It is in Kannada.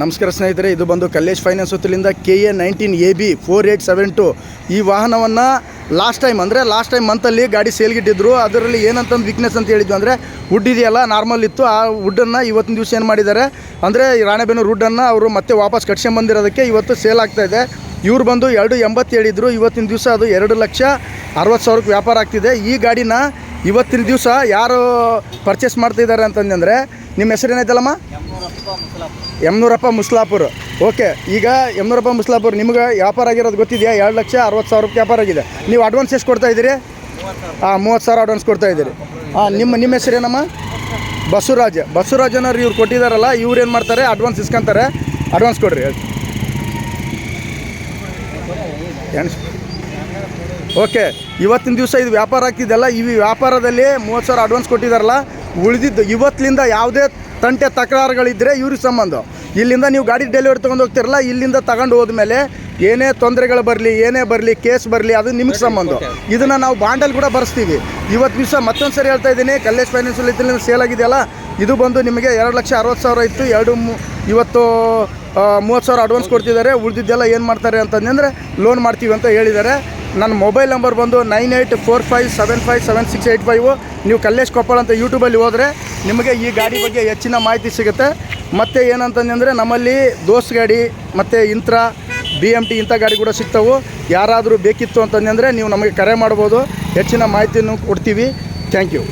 ನಮಸ್ಕಾರ ಸ್ನೇಹಿತರೆ, ಇದು ಬಂದು Kallesh finance ಹೊತ್ತಲಿಂದ K A nineteen A B four eight seven two ಈ ವಾಹನವನ್ನು ಲಾಸ್ಟ್ ಟೈಮ್ ಅಂದರೆ ಲಾಸ್ಟ್ ಟೈಮ್ ಮಂತಲ್ಲಿ ಗಾಡಿ ಸೇಲ್ಗಿಟ್ಟಿದ್ರು ಅದರಲ್ಲಿ ಏನಂತಂದು ವೀಕ್ನೆಸ್ ಅಂತ ಹೇಳಿದ್ವಿ ಅಂದರೆ ವುಡ್ ಇದೆಯಲ್ಲ ನಾರ್ಮಲ್ ಇತ್ತು. ಆ ವುಡ್ಡನ್ನು ಇವತ್ತಿನ ದಿವಸ ಏನು ಮಾಡಿದ್ದಾರೆ ಅಂದರೆ ಈ ರಾಣೆಬೆನ್ನೂರು ವುಡ್ಡನ್ನು ಅವರು ಮತ್ತೆ ವಾಪಸ್ ಕಟ್ಸ್ಕೊಂಬಂದಿರೋದಕ್ಕೆ ಇವತ್ತು ಸೇಲ್ ಆಗ್ತಾ ಇದೆ. ಇವ್ರು ಬಂದು ಎರಡು ಎಂಬತ್ತು ಹೇಳಿದ್ರು ಇವತ್ತಿನ ದಿವಸ ಅದು ಎರಡು ಲಕ್ಷ ಅರವತ್ತು ಸಾವಿರಕ್ಕೆ ವ್ಯಾಪಾರ ಆಗ್ತಿದೆ. ಈ ಗಾಡಿನ ಇವತ್ತಿನ ದಿವಸ ಯಾರು ಪರ್ಚೇಸ್ ಮಾಡ್ತಿದ್ದಾರೆ ಅಂತಂದರೆ ನಿಮ್ಮ ಹೆಸರು ಏನಾಯ್ತಲ್ಲಮ್ಮ ಯಮ್ನೂರಪ್ಪ ಮುಸ್ಲಾಪುರ್. ಓಕೆ ಈಗ ಯಮ್ನೂರಪ್ಪ ಮುಸ್ಲಾಪುರ್, ನಿಮ್ಗೆ ವ್ಯಾಪಾರ ಆಗಿರೋದು ಗೊತ್ತಿದೆಯಾ? ಎರಡು ಲಕ್ಷ ಅರವತ್ತು ಸಾವಿರ ರೂಪಾಯಿ ವ್ಯಾಪಾರ ಆಗಿದೆ. ನೀವು ಅಡ್ವಾನ್ಸ್ ಎಷ್ಟು ಕೊಡ್ತಾ ಇದ್ದೀರಿ? ಹಾಂ ಮೂವತ್ತು ಸಾವಿರ ಅಡ್ವಾನ್ಸ್ ಕೊಡ್ತಾ ಇದ್ದೀರಿ. ಹಾಂ ನಿಮ್ಮ ನಿಮ್ಮ ಹೆಸರೇನಮ್ಮ ಬಸವರಾಜ್. ಬಸವರಾಜನವ್ರು ಇವ್ರು ಕೊಟ್ಟಿದ್ದಾರಲ್ಲ, ಇವ್ರು ಏನು ಮಾಡ್ತಾರೆ? ಅಡ್ವಾನ್ಸ್ ಇಸ್ಕೊಂತಾರೆ. ಅಡ್ವಾನ್ಸ್ ಕೊಡ್ರಿ ಓಕೆ ಇವತ್ತಿನ ದಿವಸ ಇದು ವ್ಯಾಪಾರ ಆಗ್ತಿದ್ದಲ್ಲ ಈ ವ್ಯಾಪಾರದಲ್ಲಿ ಮೂವತ್ತು ಸಾವಿರ ಅಡ್ವಾನ್ಸ್ ಕೊಟ್ಟಿದ್ದಾರಲ್ಲ ಉಳಿದಿದ್ದು ಇವತ್ತಿನಿಂದ ಯಾವುದೇ ತಂಟೆ ತಕರಾರುಗಳಿದ್ದರೆ ಇವ್ರಿಗೆ ಸಂಬಂಧ. ಇಲ್ಲಿಂದ ನೀವು ಗಾಡಿ ಡೆಲಿವರಿ ತೊಗೊಂಡು ಹೋಗ್ತಿರಲ್ಲ ಇಲ್ಲಿಂದ ತಗೊಂಡು ಹೋದ್ಮೇಲೆ ಏನೇ ತೊಂದರೆಗಳು ಬರಲಿ ಏನೇ ಬರಲಿ ಕೇಸ್ ಬರಲಿ ಅದು ನಿಮಗೆ ಸಂಬಂಧ. ಇದನ್ನು ನಾವು ಬಾಂಡಲ್ಲಿ ಕೂಡ ಬರೆಸ್ತೀವಿ. ಇವತ್ತು ದಿವಸ ಮತ್ತೊಂದು ಸರಿ ಹೇಳ್ತಾ ಇದ್ದೀನಿ ಕಲ್ಲೇಶ್ ಫೈನಾನ್ಷಿಯಲ್ ಇದರಿಂದ ಸೇಲ್ ಆಗಿದೆಯಲ್ಲ ಇದು ಬಂದು ನಿಮಗೆ ಎರಡು ಲಕ್ಷ ಅರವತ್ತು ಸಾವಿರ ಇತ್ತು ಎರಡು ಮೂ ಇವತ್ತು ಮೂವತ್ತು ಸಾವಿರ ಅಡ್ವಾನ್ಸ್ ಕೊಡ್ತಿದ್ದಾರೆ ಉಳಿದಿದ್ದೆಲ್ಲ ಏನು ಮಾಡ್ತಾರೆ ಅಂತಂದರೆ ಲೋನ್ ಮಾಡ್ತೀವಿ ಅಂತ ಹೇಳಿದ್ದಾರೆ. ನನ್ನ ಮೊಬೈಲ್ ನಂಬರ್ ಬಂದು nine eight four five seven five seven six eight five. ನೀವು ಕಲ್ಲೇಶ್ ಕೊಪ್ಪಳ ಅಂತ ಯೂಟ್ಯೂಬಲ್ಲಿ ಹೋದರೆ ನಿಮಗೆ ಈ ಗಾಡಿ ಬಗ್ಗೆ ಹೆಚ್ಚಿನ ಮಾಹಿತಿ ಸಿಗುತ್ತೆ. ಮತ್ತು ಏನಂತಂದರೆ ನಮ್ಮಲ್ಲಿ ದೋಸ್ ಗಾಡಿ, ಮತ್ತು ಇಂತ್ರ ಬಿ ಎಂ ಟಿ ಇಂಥ ಗಾಡಿ ಕೂಡ ಸಿಗ್ತವೆ. ಯಾರಾದರೂ ಬೇಕಿತ್ತು ಅಂತಂದರೆ ನೀವು ನಮಗೆ ಕರೆ ಮಾಡ್ಬೋದು. ಹೆಚ್ಚಿನ ಮಾಹಿತಿಯನ್ನು ಕೊಡ್ತೀವಿ. Thank you